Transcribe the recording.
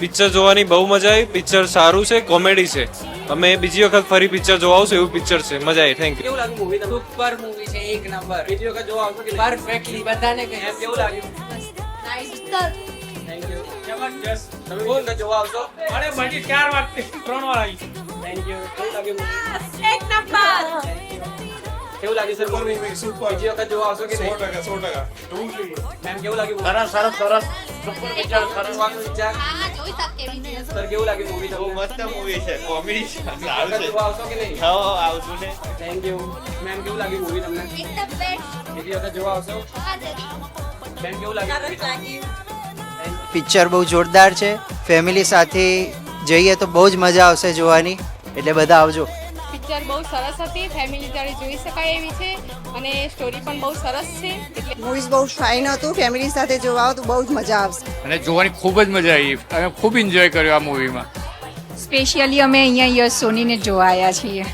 Picture જોવાની બહુ મજા આવી. પિક્ચર સારું છે કોમેડી છે. તમે બીજી વખત ફરી પિક્ચર જોવા આવશું એવું પિક્ચર છે. મજા આવી. થેન્ક યુ કેવું લાગ્યું મૂવી તમને? સુપર મૂવી છે એક નંબર બીજી વખત જોવા આવશો કે પરફેક્ટલી બધાને કે એમ કેવું લાગ્યું? થેન્ક યુ જબરજસ્ત. તમે બોલ કે જોવા આવશો? અરે બજી ચાર વાર ત્રણ વાર આવી. થેન્ક યુ કેવું લાગ્યું એક નંબર કેવું લાગ્યું સર મૂવી બીજી વખત જોવા આવશો કે નહીં? મેમ કેવું લાગ્યું સરસ સરસ સરસ. સુપર પિક્ચર સરસ વિચાર હા જોઈ શકે એવી છે સર કેવું લાગ્યું મૂવી તમને? મસ્ત મૂવી છે કોમેડી છે. બીજી વખત આવશો કે નહીં? હા આવશું ને. થેન્ક યુ મેમ કેવું લાગ્યું મૂવી તમને? એકદમ બેસ્ટ બીજી વખત જોવા આવશો? મેમ કેવું લાગ્યું? પિક્ચર બહુ જોરદાર છે. ફેમિલી સાથે જઈએ તો બહુ જ મજા આવશે જોવાની. એટલે બધા આવજો. પિક્ચર બહુ સરસ હતી ફેમિલી જોડે જોઈ શકાય એવી છે અને સ્ટોરી પણ બહુ સરસ છે. એટલે મૂવીઝ બહુ ફાઇન હતું ફેમિલી સાથે જોવા આવો તો બહુ જ મજા આવશે. અને જોવાની ખૂબ જ મજા આવી. અમે ખૂબ એન્જોય કર્યો આ મૂવીમાં સ્પેશિયલી અમે અહીંયા યશ સોનીને જોવા આવ્યા છીએ.